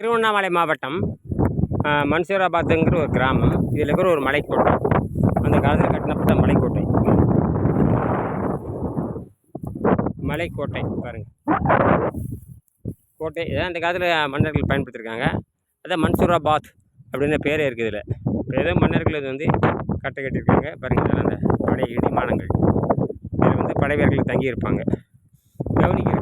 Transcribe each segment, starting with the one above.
திருவண்ணாமலை மாவட்டம் மன்சூராபாத்துங்கிற ஒரு கிராமம். இதில் இருக்கிற ஒரு மலைக்கோட்டை. அந்த காலத்தில் கட்டினப்பட்ட மலைக்கோட்டை. மலைக்கோட்டை பாருங்கள் கோட்டை இதான் அந்த காலத்தில் மன்னர்கள் பயன்படுத்தியிருக்காங்க அதான் மன்சூராபாத் அப்படின்னு பேரே இருக்குது இதில். இப்போ ஏதோ மன்னர்கள் இது வந்து கட்டை கட்டியிருக்காங்க. பாருங்கள் அந்த படை இடிமானங்கள். இதில் வந்து படை வீரர்கள் தங்கியிருப்பாங்க. கவனிக்கிற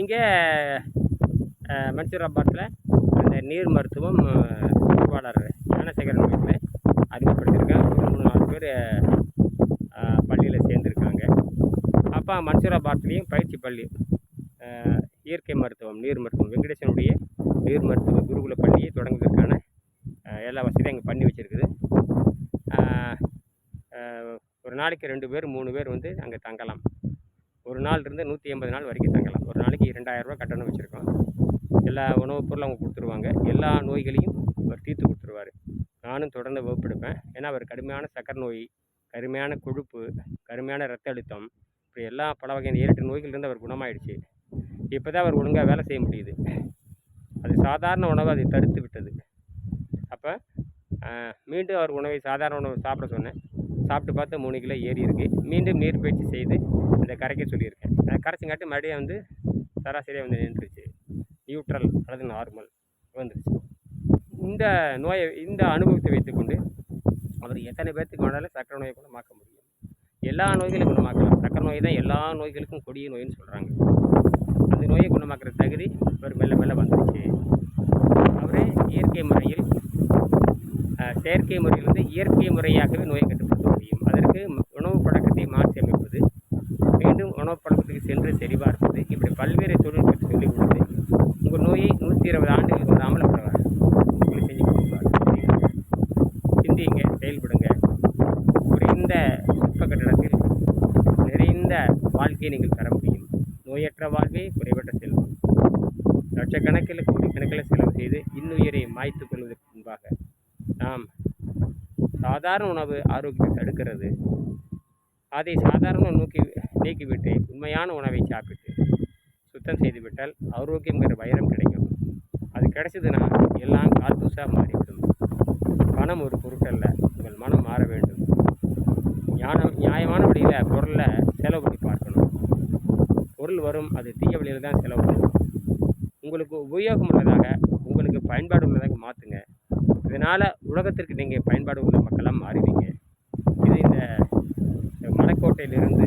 இங்கே மன்சூராபாத்தில் அந்த நீர் மருத்துவம் திருவாளர் ஞானசேகரன் வீட்டில் அறிமுகப்படுத்தியிருக்கேன் ஒரு மூணு நாலு பேர் பள்ளியில் சேர்ந்துருக்காங்க. அப்போ மன்சூராபாத்லேயும் பயிற்சி பள்ளி இயற்கை மருத்துவம் நீர் மருத்துவம் வெங்கடேசனுடைய நீர் மருத்துவ குருகுல பள்ளியை தொடங்குவதற்கான எல்லா வசதியும் அங்கே பண்ணி வச்சுருக்குது. ஒரு நாளைக்கு ரெண்டு பேர் மூணு பேர் வந்து அங்கே தங்கலாம். ஒரு நாள்லேருந்து நூற்றி எண்பது நாள் வரைக்கும் தங்கலாம் ஒரு நாளைக்கு இரண்டாயிரரூவா கட்டணம் வச்சுருக்கோம் எல்லா உணவுப் பொருளும் அவங்க கொடுத்துருவாங்க. எல்லா நோய்களையும் அவர் தீர்த்து கொடுத்துருவாரு. நானும் தொடர்ந்து வகுப்பெடுப்பேன். ஏன்னா அவர் கடுமையான சக்கரை நோய் கடுமையான கொழுப்பு கடுமையான ரத்த அழுத்தம் இப்படி எல்லா பல வகையான ஏழு நோய்கள்லேருந்து அவர் குணமாயிடுச்சு. இப்போ தான் அவர் ஒழுங்காக வேலை செய்ய முடியுது. அது சாதாரண உணவு அதை தடுத்து விட்டது. அப்போ மீண்டும் அவர் உணவை சாதாரண உணவு சாப்பிட சொன்னேன். சாப்பிட்டு பார்த்து மூணு கிலோ ஏறி இருக்கு. மீண்டும் நீர் பயிற்சி செய்து அதை கரைக்க சொல்லியிருக்கேன். அதை கரைச்சங்காட்டி மறுபடியும் வந்து சராசரியாக வந்து நின்றுச்சு. நியூட்ரல் அல்லது நார்மல் வந்துருச்சு. இந்த நோயை இந்த அனுபவத்தை வைத்துக்கொண்டு அவர் எத்தனை பேர்த்துக்கு வேணாலும் சக்கரை நோயை குணமாக்க முடியும். எல்லா நோய்களையும் குணமாக்கலாம். சக்கரை நோய் தான் எல்லா நோய்களுக்கும் கொடிய நோயின்னு சொல்கிறாங்க அந்த நோயை குணமாக்குற தகுதி அவர் மெல்ல மெல்ல வந்துருச்சு. அவரே இயற்கை முறையில் செயற்கை செயற்கை முறையிலிருந்து இயற்கை முறையாகவே நோயை கட்டுப்படுத்த உணவு மாற்றி அமைப்பது. மீண்டும் உணவு பழக்கத்துக்கு சென்று சரிபார்ப்பது. இப்படி பல்வேறு தொழில்நுட்பத்தை சொல்லிக் கொடுத்து உங்கள் நோயை நூற்றி இருபது ஆண்டுகளுக்கு வராமல் அவர் உங்களுக்கு செஞ்சு கொடுப்பார். சிந்திங்க செயல்படுங்க. குறைந்த சிற்ப கட்டணத்தில் நிறைந்த வாழ்க்கையை நீங்கள் பெற முடியும். நோயற்ற வாழ்வே குறைவற்ற செல்வம். லட்சக்கணக்கில் கோடிக்கணக்கில் செலவு செய்து இன்னுயிரை மாய்த்து கொள்வதற்கு முன்பாக நாம் சாதாரண உணவு ஆரோக்கியத்தை தடுக்கிறது. அதை சாதாரண நோக்கி நீக்கிவிட்டு உண்மையான உணவை சாப்பிட்டு சுத்தம் செய்துவிட்டால் ஆரோக்கியங்கிற வைரம் கிடைக்கும். அது கிடைச்சதுன்னா எல்லாம் காத்தூசாக மாறிவிடும். பணம் ஒரு பொருட்டல்ல உங்கள் மனம் மாற வேண்டும். ஞானம் நியாயமான வழியில் பொருளை செலவு பண்ணி பார்க்கணும். பொருள் வரும் அது தீய வழியில் தான் செலவு பண்ணும். உங்களுக்கு உபயோகம் உள்ளதாக உங்களுக்கு பயன்பாடு உள்ளதாக மாற்றுங்க இதனால் உலகத்திற்கு நீங்கள் பயன்பாடு உள்ள மக்களாக மாறுவீங்க. இது இந்த இந்த மலைக்கோட்டையிலிருந்து